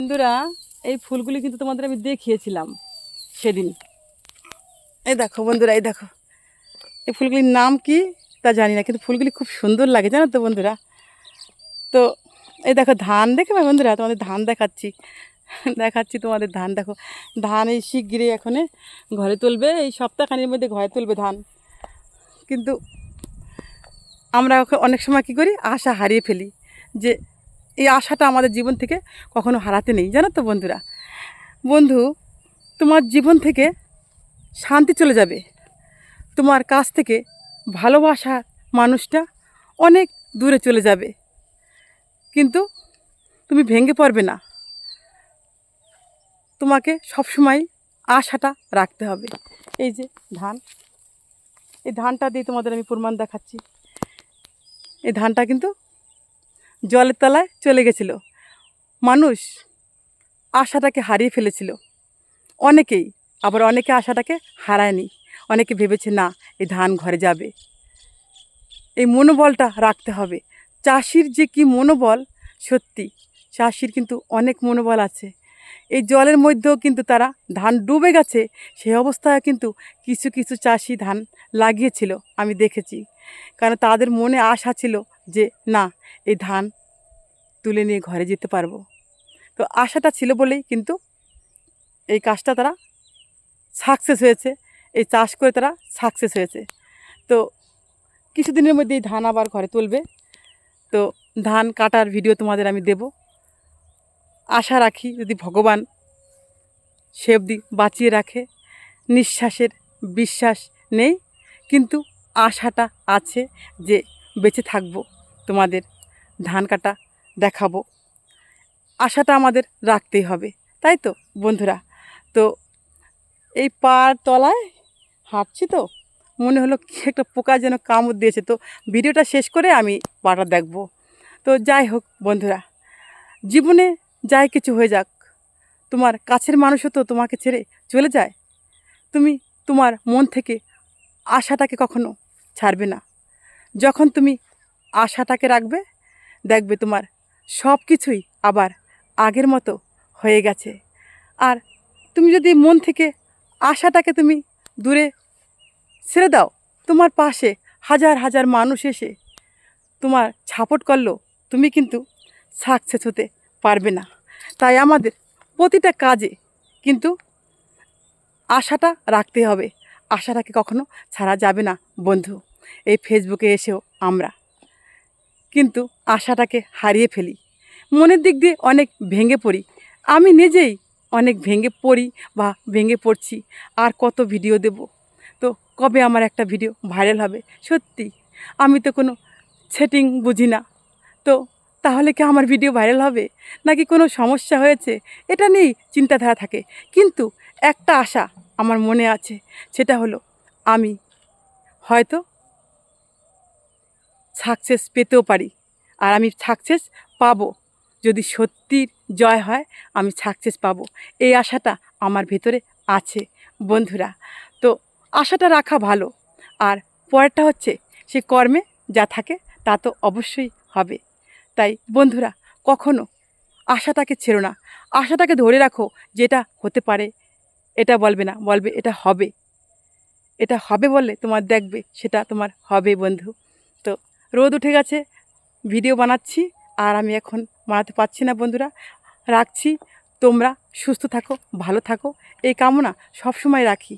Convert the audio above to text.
বন্ধুরা, এই ফুলগুলি কিন্তু তোমাদের আমি দেখিয়েছিলাম সেদিন। এই দেখো বন্ধুরা, এই দেখো। এই ফুলগুলির নাম কি তা জানি না, কিন্তু ফুলগুলি খুব সুন্দর লাগে, জানো তো বন্ধুরা? তো এই দেখো ধান, দেখে ভাই বন্ধুরা? তোমাদের ধান দেখাচ্ছি। দেখাচ্ছি তোমাদের ধান, দেখো। ধান এই শিগগিরই এখনে ঘরে তুলবে, এই সপ্তাহখানির মধ্যে ঘরে তুলবে ধান। কিন্তু আমরা অনেক সময় কী করি? আশা হারিয়ে ফেলি যে এই আশাটা আমাদের জীবন থেকে কখনো হারাতে নেই, জানো তো বন্ধুরা? বন্ধু, তোমার জীবন থেকে শান্তি চলে যাবে। তোমার কাছ থেকে ভালোবাসার মানুষটা অনেক দূরে চলে যাবে। কিন্তু তুমি ভেঙে পড়বে না। তোমাকে সবসময় আশাটা রাখতে হবে। এই যে ধান। এই ধানটা দিয়ে তোমাদের আমি প্রমাণ দেখাচ্ছি। এই ধানটা কিন্তু জলের তলায় চলে গেছিল। মানুষ আশাটাকে হারিয়ে ফেলেছিল। অনেকেই, আবার অনেকে আশাটাকে হারায়নি। অনেকে ভেবেছে, না এই ধান ঘরে যাবে। এই মনোবলটা রাখতে হবে। চাষির যে কি মনোবল, সত্যি, চাষির কিন্তু অনেক মনোবল আছে। এই জলের মধ্যেও কিন্তু তারা ধান ডুবে গেছে সেই অবস্থায় কিন্তু কিছু কিছু চাষি ধান লাগিয়েছিল, আমি দেখেছি। কারণ তাদের মনে আশা ছিল যে, না, এই ধান তুলে নিয়ে ঘরে যেতে পারব। তো আশাটা ছিল বলেই কিন্তু এই কাজটা তারা সাকসেস হয়েছে। এই চাষ করে তারা সাকসেস হয়েছে। তো কিছুদিনের মধ্যে এই ধান আবার ঘরে তুলবে। তো ধান কাটার ভিডিও তোমাদের আমি দেব। আশা রাখি যদি ভগবান সে অবধি বাঁচিয়ে রাখে, নিঃশ্বাসের বিশ্বাস নেই, কিন্তু আশাটা আছে যে বেঁচে থাকব। তোমাদের ধান কাটা দেখাবো। আশাটা আমাদের রাখতেই হবে, তাই তো বন্ধুরা? তো এই পার তলায় হাঁটছি তো, মনে হলো কি একটা পোকা যেন কামড় দিয়েছে। তো ভিডিওটা শেষ করে আমি পাটা দেখব। তো যাই হোক বন্ধুরা, জীবনে যাই কিছু হয়ে যাক, তোমার কাছের মানুষও তো তোমাকে ছেড়ে চলে যায়। তুমি তোমার মন থেকে আশাটাকে কখনো ছাড়বে না। যখন তুমি আশাটাকে রাখবে? দেখবে তোমার সব কিছুই আবার আগের মতো হয়ে গেছে। আর তুমি যদি মন থেকে আশাটাকে তুমি দূরে ছেড়ে দাও, তোমার পাশে হাজার হাজার মানুষ এসে তোমার ছাপট করল, তুমি কিন্তু সাকসেস হতে পারবে না। তাই আমাদের প্রতিটা কাজে কিন্তু আশাটা রাখতে হবে। আশাটাকে কখনো ছাড়া যাবে না, বন্ধু। এই ফেসবুকে এসেও আমরা কিন্তু আশাটাকে হারিয়ে ফেলি। মনের দিক দিয়ে অনেক ভেঙে পড়ি। আমি নিজেই অনেক ভেঙে পড়ি বা ভেঙে পড়ছি। আর কত ভিডিও দেব? তো কবে আমার একটা ভিডিও ভাইরাল হবে? সত্যি? আমি তো কোনো সেটিং বুঝি না। তো তাহলে কি আমার ভিডিও ভাইরাল হবে? নাকি কোনো সমস্যা হয়েছে? এটা নিয়েই চিন্তাধারা থাকে। কিন্তু একটা আশা আমার মনে আছে। সেটা হলো, আমি হয়তো সাকসেস পেতেও পারি। আর আমি সাকসেস পাবো। যদি সত্যির জয় হয়, আমি সাকসেস পাবো। এই আশাটা আমার ভেতরে আছে, বন্ধুরা। তো আশাটা রাখা ভালো। আর পরেরটা হচ্ছে, সে কর্মে যা থাকে, তা তো অবশ্যই হবে। তাই বন্ধুরা, কখনো আশাটাকে ছেড়ো না। আশাটাকে ধরে রাখো, যেটা হতে পারে। এটা বলবে না, বলবে এটা হবে। এটা হবে বললে তোমার দেখবে, সেটা তোমার হবে, বন্ধু। রোদ উঠে গেছে ভিডিও বানাচ্ছি, আর আমি এখন বানাতে পারছি না বন্ধুরা। রাখছি, তোমরা সুস্থ থাকো, ভালো থাকো, এই কামনা সবসময় রাখি।